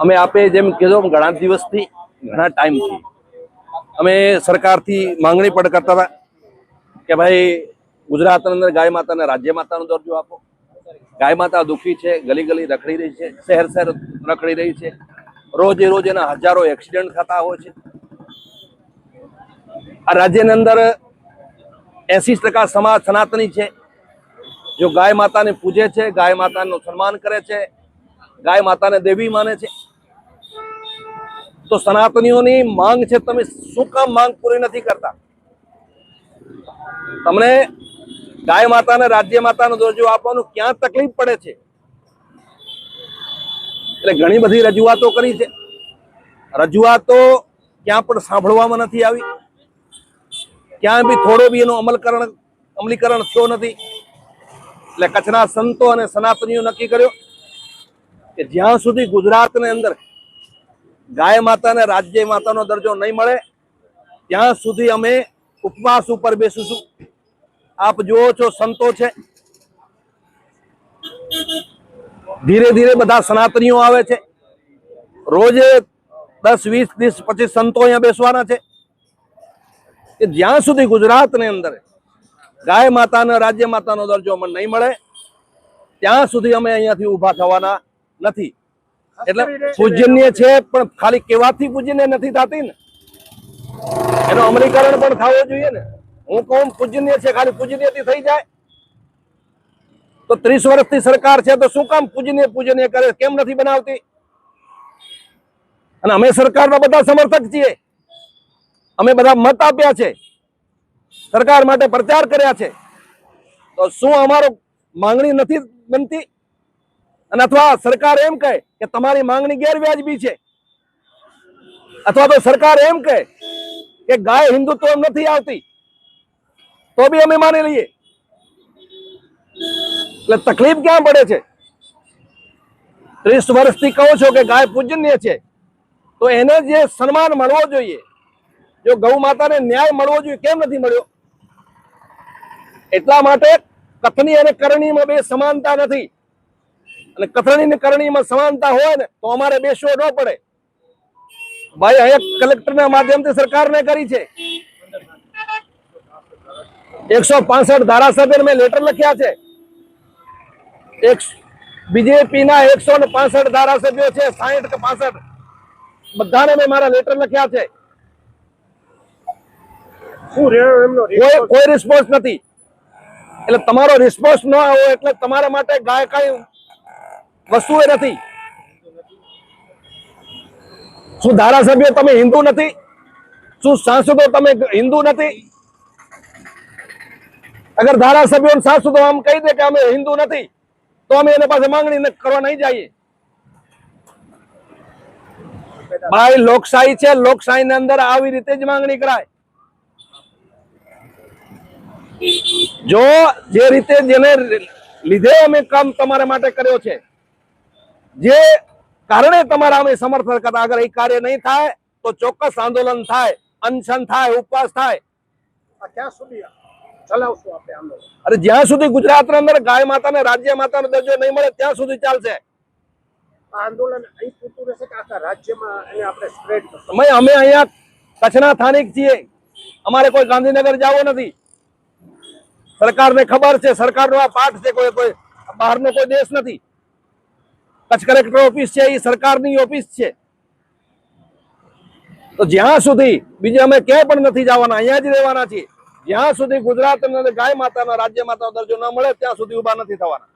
અમે આપે જેમ કીધું ઘણા દિવસથી ઘણા ટાઈમથી. અમે સરકારથી માંગણી પણ કરતા હતા કે ભાઈ ગુજરાતની અંદર ગાય માતાને રાજ્ય માતાનો દરજ્જો આપો. ગાય માતા દુઃખી છે ગલી ગલી રખડી રહી છે શહેર શહેર રખડી રહી છે. રોજે રોજ એના હજારો એક્સિડન્ટ થતા હોય છે. આ રાજ્યની અંદર એસી ટકા સમાજ સનાતની છે. જો ગાય માતાને પૂજે છે, ગાય માતાનું સન્માન કરે છે, ગાય માતાને દેવી માને છે તો સનાતનીઓની માંગ છે, તમે શું કામ માંગ પૂરી નથી કરતા? તમને ગાય માતાને રાજ્ય માતાનો દરજ્જો આપવાનું ક્યાં તકલીફ પડે છે? એટલે ઘણી બધી રજૂઆતો કરી છે. રજૂઆતો ક્યાં પણ સાંભળવામાં નથી આવી. ક્યાં બી થોડો બી એનો અમલકરણ, અમલીકરણ થયો નથી. એટલે કચ્છના સંતો અને સનાતનીઓ નક્કી કર્યો કે જ્યાં સુધી ગુજરાતની અંદર ગાય માતાને રાજ્ય માતાનો દરજ્જો નહીં મળે. ત્યાં સુધી અમે ઉપવાસ ઉપર બેસીશું. આપ જુઓ છો, સંતો છે. ધીરે ધીરે બધા સનાતનીઓ આવે છે. રોજે દસ, વીસ, ત્રીસ, પચીસ સંતો અહીંયા બેસવાના છે. કે જ્યાં સુધી ગુજરાતની અંદર ગાય માતાને રાજ્ય માતાનો દરજ્જો અમને નહીં મળે, ત્યાં સુધી અમે અહીંયાથી ઊભા થવાના નથી. એટલે પૂજનીય છે પણ ખાલી કેવાથી પૂજનીય નથી થતી ને. એનું અમલીકરણ પણ થવું જોઈએ ને. હું કહું પૂજનીય છે ખાલી પૂજનીયથી થઈ જાય. તો ત્રીસ વર્ષથી સરકાર છે તો શું કામ પૂજનીય પૂજનીય કરે? કેમ નથી બનાવતી? અને અમે સરકારના બધા સમર્થક છીએ. અમે બધા મત આપ્યા છે. સરકાર માટે પ્રચાર કર્યા છે. તો શું અમારો માંગણી નથી બનતી? અને અથવા સરકાર એમ કહે કે તમારી માંગણી ગેરવ્યાજબી છે. અથવા તો સરકાર એમ કહે કે ગાય હિન્દુત્વ નથી આવતી. તો બી અમે માની લઈએ. એટલે તકલીફ ક્યાં પડે છે? ત્રીસ વર્ષથી કહો છો કે ગાય પૂજનીય છે. તો એને જે સન્માન મળવો જોઈએ, જો ગૌ માતાને ન્યાય મળવો જોઈએ, કેમ નથી મળ્યો? એટલા માટે કથની અને કરણીમાં બે સમાનતા નથી. અને કથરણી ને કરણીમાં સમાનતા હોય ને તો અમારે બેસવો ન પડે. ભાઈ અહીંયા કલેક્ટરના માધ્યમથી સરકારને કરી છે. એકસો પાસઠ ધારાસભ્ય મેં લેટર લખ્યા છે. બીજેપી ના એકસો ને પાસઠ ધારાસભ્યો છે સાહીઠ કે પાસઠ. બધાને મેં મારા લેટર લખ્યા છે. કોઈ રિસ્પોન્સ નથી. એટલે તમારો રિસ્પોન્સ ન આવો એટલે તમારા માટે ગાય કઈ વસ્તુ એ નથી. શું ધારાસભ્ય તમે હિન્દુ નથી? શું સાંસદો તમે હિન્દુ નથી? અગર ધારાસભ્યો સાંસદો આમ કહી દે કે અમે હિન્દુ નથી, તો અમે એના પાસે માંગણી કરવા નહીં જઈએ. ભાઈ, લોકશાહી છે લોકશાહી ની અંદર આવી રીતે જ માંગણી કરાય. જો જે રીતે જેને લીધે અમે કામ તમારા માટે કર્યો છે જે કારણે તમારા અમે સમર્થન કરતા અગર એ કાર્ય નહીં થાય તો ચોક્કસ આંદોલન થાય અનશન થાય ઉપવાસ થાય આ ક્યાં સુધી ચલાવશું આપણે આંદોલન અરે જ્યાં સુધી ગુજરાતની અંદર ગાય માતાને રાજ્ય માતાનો દરજ્જો નહીં મળે ત્યાં સુધી ચાલશે આ આંદોલન અહીં પૂરતું રહેશે કે આખા રાજ્યમાં એને આપણે સ્પ્રેડ કરશું? અમે અમે અહીંયા કચ્છના સ્થાનિક છીએ. અમારે કોઈ ગાંધીનગર જવું નથી. સરકારને ખબર છે સરકારનો આ પાઠ છે કોઈ કોઈ બહારનો કોઈ દેશ નથી. કચ્છ કલેક્ટર ઓફિસ છે એ સરકારની ઓફિસ છે. તો જ્યાં સુધી, બીજે અમે ક્યાંય પણ નથી જવાના, અહીંયા જ રહેવાના છીએ. જ્યાં સુધી ગુજરાત ગાય માતાના રાજ્ય માતાનો દરજ્જો ન મળે, ત્યાં સુધી ઊભા નથી થવાના.